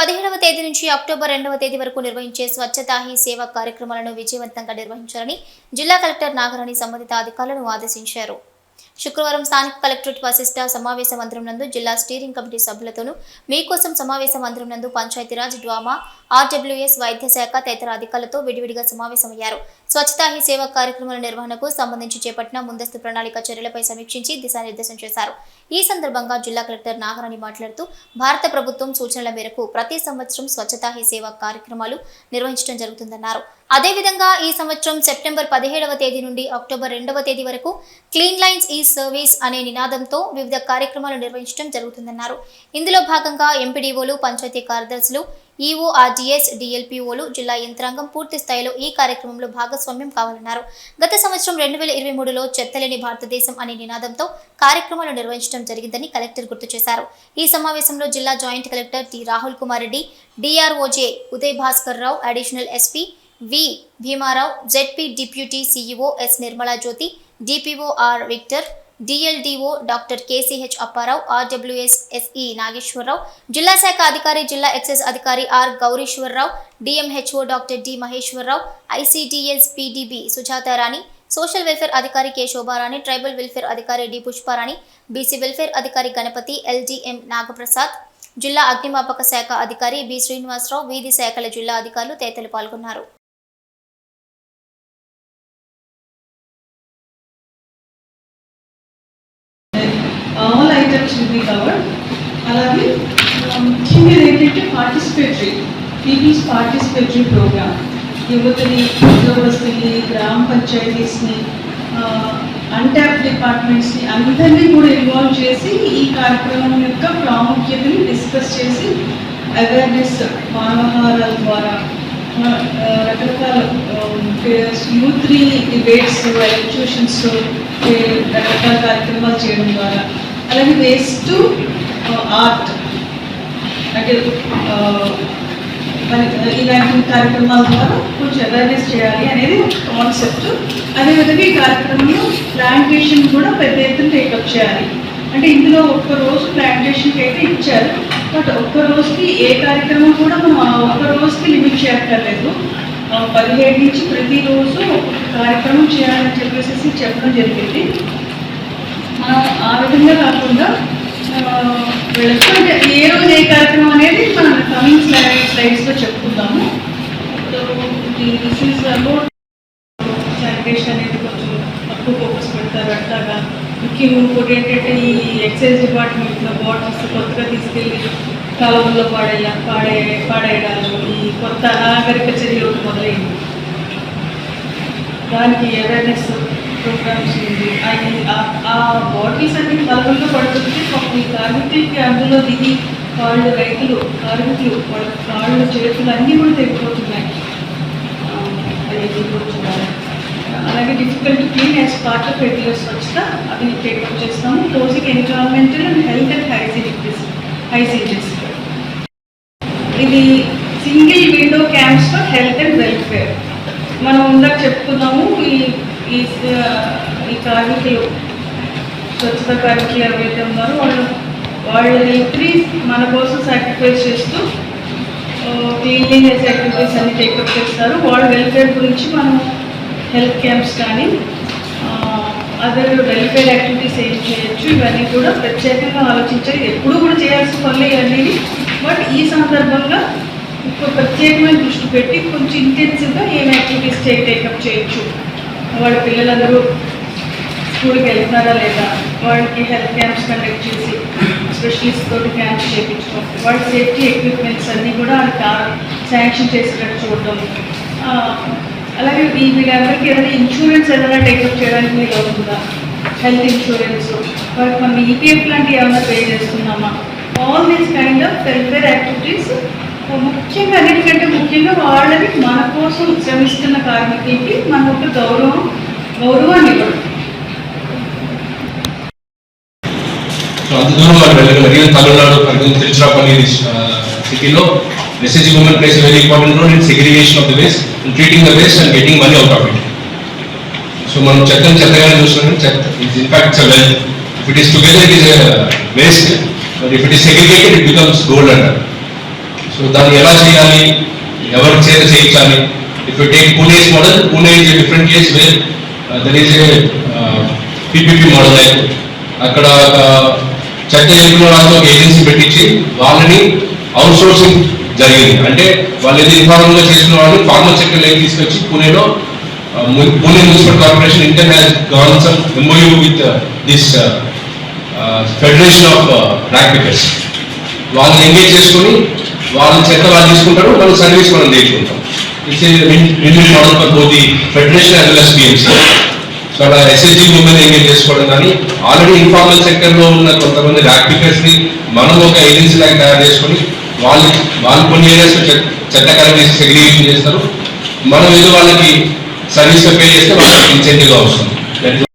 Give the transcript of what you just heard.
పదిహేడవ తేదీ నుంచి అక్టోబర్ రెండవ తేదీ వరకు నిర్వహించే స్వచ్ఛతా హీ సేవ కార్యక్రమాలను విజయవంతంగా నిర్వహించాలని జిల్లా కలెక్టర్ నాగరాణి సంబంధిత అధికారులను ఆదేశించారు. శుక్రవారం స్థానిక కలెక్టరేట్ వశిష్ట సమావేశ మందిరం నందు జిల్లా స్టీరింగ్ కమిటీ సభ్యులతోనూ మీకోసం సమావేశ మందిరం నందు పంచాయతీరాజ్ డ్వామా ఆర్డబ్ల్యూఎస్ వైద్య శాఖ తదితర అధికారులతో విడివిడిగా సమావేశమయ్యారు. స్వచ్ఛతా హీ సేవ కార్యక్రమాల నిర్వహణకు సంబంధించి చేపట్టిన ముందస్తు ప్రణాళిక చర్యలపై సమీక్షించి దిశానిర్దేశం చేశారు. ఈ సందర్భంగా జిల్లా కలెక్టర్ నాగరాణి మాట్లాడుతూ భారత ప్రభుత్వం సూచనల మేరకు ప్రతి సంవత్సరం స్వచ్ఛతా హీ సేవ కార్యక్రమాలు నిర్వహించడం జరుగుతుందన్నారు. అదేవిధంగా ఈ సంవత్సరం సెప్టెంబర్ పదిహేడవ తేదీ నుండి అక్టోబర్ రెండవ తేదీ వరకు క్లీన్ లైన్స్ ఈ సర్వీస్ అనే నినాదంతో వివిధ కార్యక్రమాలు నిర్వహించడం జరుగుతుందన్నారు. ఇందులో భాగంగా ఎంపీడీఓలు పంచాయతీ కార్యదర్శులు ఈఓ ఆర్డీఎస్ డిఎల్పీఓలు జిల్లా యంత్రాంగం పూర్తి స్థాయిలో ఈ కార్యక్రమంలో భాగస్వామ్యం కావాలన్నారు. గత సంవత్సరం రెండు వేల ఇరవై మూడులో చెత్తలేని భారతదేశం అనే నినాదంతో కార్యక్రమాలు నిర్వహించడం జరిగిందని కలెక్టర్ గుర్తు చేశారు. ఈ సమావేశంలో జిల్లా joint collector T Rahul Kumar Reddy DRO J Uday Bhaskar Rao additional SP V. Bhimarao ZP deputy CEO S Nirmala Jyothi DPO R Victor DLDO doctor KCH Apparao RWS SE Nageswararao జిల్లా శాఖ అధికారి జిల్లా excise అధికారి R Gowrishwararao DMHO doctor D Maheswararao ICDS PD B Sujatharani social welfare అధికారి K Sobharani tribal welfare అధికారి D Pushparani BC welfare అధికారి Ganapathi LDM Nagaprasad జిల్లా అగ్నిమాపక శాఖ అధికారి బి శ్రీనివాసరావు వీధి శాఖల జిల్లా అధికారులు తదితరులు పాల్గొన్నారు. ఐటమ్స్ విల్ అలాగే ముఖ్యంగా ఏంటంటే పార్టిసిపేటరీ పీపుల్స్ పార్టిసిపేటరీ ప్రోగ్రామ్ యువతని ఉద్యోగస్తుల్ని గ్రామ పంచాయతీస్ని అన్టాప్ డిపార్ట్మెంట్స్ని అందరినీ కూడా ఇన్వాల్వ్ చేసి ఈ కార్యక్రమం యొక్క ప్రాముఖ్యతని డిస్కస్ చేసి అవేర్నెస్ మానవహారాల ద్వారా రకరకాల యూత్ని డిబేట్స్ ఎలక్యూషన్స్ రకరకాల కార్యక్రమాలు చేయడం ద్వారా అలాగే వేస్ట్ ఆర్ట్. అంటే ఇలాంటి కార్యక్రమాల ద్వారా కొంచెం అవేర్నెస్ చేయాలి అనేది ఒక కాన్సెప్ట్ అదేవిధంగా ఈ కార్యక్రమంలో ప్లాంటేషన్ కూడా పెద్ద ఎత్తున టేకప్ చేయాలి. అంటే ఇందులో ఒక్క రోజు ప్లాంటేషన్కి అయితే ఇచ్చారు. బట్ ఒక్క రోజుకి ఏ కార్యక్రమం కూడా మనం ఒక్క రోజుకి లిమిట్ చేయక్కర్లేదు. పదిహేడు నుంచి ప్రతిరోజు ఒక్కొక్క కార్యక్రమం చేయాలని చెప్పేసి చెప్పడం జరిగింది. ఆ విధంగా కాకుండా ఆ, అంటే ఏ రోజు ఏ కార్యక్రమం అనేది మనం కమింగ్ స్లైడ్ స్లైడ్స్లో చెప్పుకుందాము. దిస్ ఈస్ అబౌట్ శానిటేషన్ అనేది కొంచెం తక్కువ ఫోకస్ పెడతారు. అట్లాగా ముఖ్యంగా ఇంకోటి ఏంటంటే ఈ ఎక్సైజ్ డిపార్ట్మెంట్లో బాటిల్స్ కొత్తగా తీసుకెళ్ళి కాలువల్లో పాడేలా పాడే పాడేయడాలు ఈ కొత్త నాగరిక చర్యలు మొదలైంది దానికి అవేర్నెస్ ప్రోగ్రామ్స్ ఉంది అండ్ ఆ- బాటిల్స్ అన్ని కలుగుల్లో పడుతుంటే కొన్ని కార్మికులకి అందులో దిగి కాళ్ళు రైతులు కార్మికులు వాళ్ళ కాళ్ళు చేతులు అన్నీ కూడా తెగిపోతున్నాయి. అది ఎదుర్కొంటున్నారు. అలాగే difficult clean as part of regular స్వచ్ఛత అది టేకప్ చేస్తాము. Closing environmental and health and hygienic hygienics ఇది single window camps for health and welfare మనం ఇందాక చెప్పుకున్నాము ఈ Uh, ఈ ఈ కార్మికులు స్వచ్ఛత కార్మికులు ఎవరైతే ఉన్నారో వాళ్ళు వాళ్ళ హెల్త్ని మన కోసం సాక్రిఫైస్ చేస్తూ క్లీన్లీనెస్ యాక్టివిటీస్ అన్ని టేకప్ చేస్తారు. వాళ్ళ వెల్ఫేర్ గురించి మనం హెల్త్ క్యాంప్స్ కానీ అదర్ వెల్ఫేర్ యాక్టివిటీస్ ఏం చేయొచ్చు? ఇవన్నీ కూడా ప్రత్యేకంగా ఆలోచించాలి. ఎప్పుడు కూడా చేయాల్సిన పనులు ఇవన్నీ బట్ ఈ సందర్భంగా ఇప్పుడు ప్రత్యేకమైన దృష్టి పెట్టి కొంచెం ఇంటెన్సివ్గా ఏం యాక్టివిటీస్ టేకప్ చేయొచ్చు? వాళ్ళ పిల్లలందరూ స్కూల్కి వెళ్తున్నారా లేదా? వాళ్ళకి హెల్త్ క్యాంప్స్ కండక్ట్ చేసి స్పెషలిస్ట్ తోటి క్యాంప్స్ చేయించడం వాళ్ళ సేఫ్టీ ఎక్విప్మెంట్స్ అన్నీ కూడా శాంక్షన్ చేసేటట్టు చూడడం. అలాగే ఈ వీళ్ళందరికీ ఏదైనా ఇన్సూరెన్స్ ఏదైనా టేకప్ చేయడానికి మీరు అవుతుందా హెల్త్ ఇన్సూరెన్స్. వాళ్ళకి మనం ఈపీఎఫ్ లాంటివి ఏమైనా పే చేస్తున్నామా? All these kind of welfare activities ముఖ్యంగా అన్నిటికంటే ముఖ్యంగా వాళ్ళని మన కోసం శ్రమిస్తున్న కార్మికులకి మన ఒక గౌరవం గౌరవాన్ని ఇవ్వడం. అందుకని అంత దూరం వాళ్ళు వెళ్ళగలరు తమిళనాడు ఫర్ తిరుచిరాపల్లి సిటీలో message women plays very important role in segregation of the waste and treating the waste and getting money out of it so మనం చెత్తను చెత్తగానే చూస్తున్నాం. చెత్త in fact it's well if it is together it is waste if it is segregated it becomes gold అంటారు so దాన్ని ఎలా చేయాలి? ఎవరి చేత చేయించాలి? If you take Pune's model Pune is different case where there is a PPP model like అక్కడ చట్ట చెత్త వాళ్ళతో ఒక ఏజెన్సీ పెట్టించి వాళ్ళని అవుట్ సోర్సింగ్ జరిగింది. అంటే వాళ్ళు ఏదో ఇన్ఫార్మల్గా చేసిన వాళ్ళు ఫార్మల్ సెక్టర్ లైన్ తీసుకొచ్చి పూణేలో Pune municipal corporation inter has gone some MOU with this federation of rag pickers వాళ్ళని ఎంగేజ్ చేసుకొని వాళ్ళ చెత్త వాళ్ళు తీసుకుంటారు మన సర్వీస్ మనం తీసుకుంటాం. It's win model for both the federation as well PMC so అలా ఎస్ఎస్జి ఉమెన్ ఎంగేజ్ చేసుకోవడం కానీ ఆల్రెడీ ఇన్ఫార్మల్ సెక్టర్లో ఉన్న కొంతమంది ర్యాక్టికర్స్ని మనం ఒక ఏజెన్సీ లాగా తయారు చేసుకొని వాళ్ళు వాళ్ళు కొన్ని ఏరియాస్లో చెత్త కలెక్ట్ చేసి సెగ్రిగేషన్ చేస్తారు. మనం ఏదో వాళ్ళకి సర్వీస్ పే చేస్తే వాళ్ళకి ఇన్సెంటివ్గా వస్తుంది.